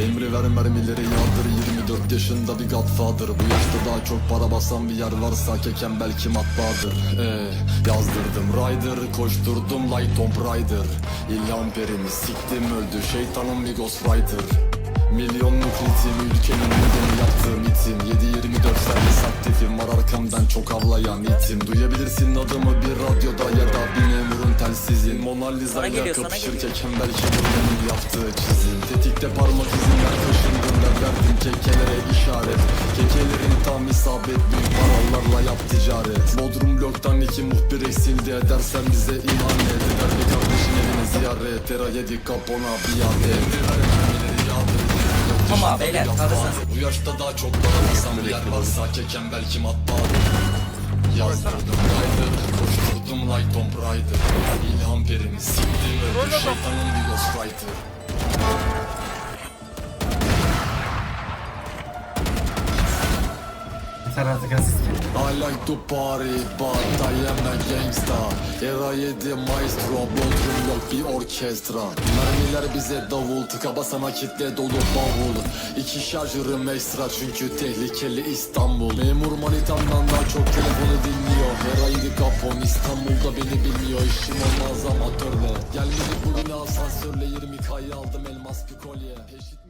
Emri ver mermileri yağdır 24 yaşında bir godfather. Bu yaşta daha çok para basan bir yer varsa Keken belki matbaadır Eee yazdırdım rider Koşturdum like Tomb Raider İlham perimi siktim öldü Şeytanın bir ghostwriter. Milyonluk ritim ülkenin gündemi yaptığım itim. 7-24 servis aktifim var arkamdan çok avlayan itim. Duyabilirsin adımı bir radyoda ya da bir memurun telsizin. Mona Lisa ile geliyor, sana kapışırken belki bunun yaptığı çizim. Tetikte parmak verdim kekelere işaret. Kekelerin tam isabet büyük paralarla yap ticaret. Bodrum bloktan iki muhbir eksildi edersen bize ihanet. Eder bir kardeşin evine ziyaret. Tera yedik kapona biat Ama beyler, kalırsanız. Bu yaşta daha çok bağlamasam bir yer varsa Keken belki matbaadır Yazdırdım rider. Koşturdum like Tomb Raider İlham perimi siktim öldü Şeytanın bir ghostwriter Yeter artık asist. I like to party but I am a gangsta Era 7 maestro Bodrum yok bir orkestra. Mermiler bize davul Tıka basana kitle dolu bavul. İki şarjörüm ekstra çünkü tehlikeli İstanbul. Memur manitamdan daha çok telefonu dinliyor. Era 7 kapon İstanbul'da beni bilmiyor. İşim olmaz amatörle Gelmedi bugün asansörle 20 kayı aldım elmas bir kolye. Eşit?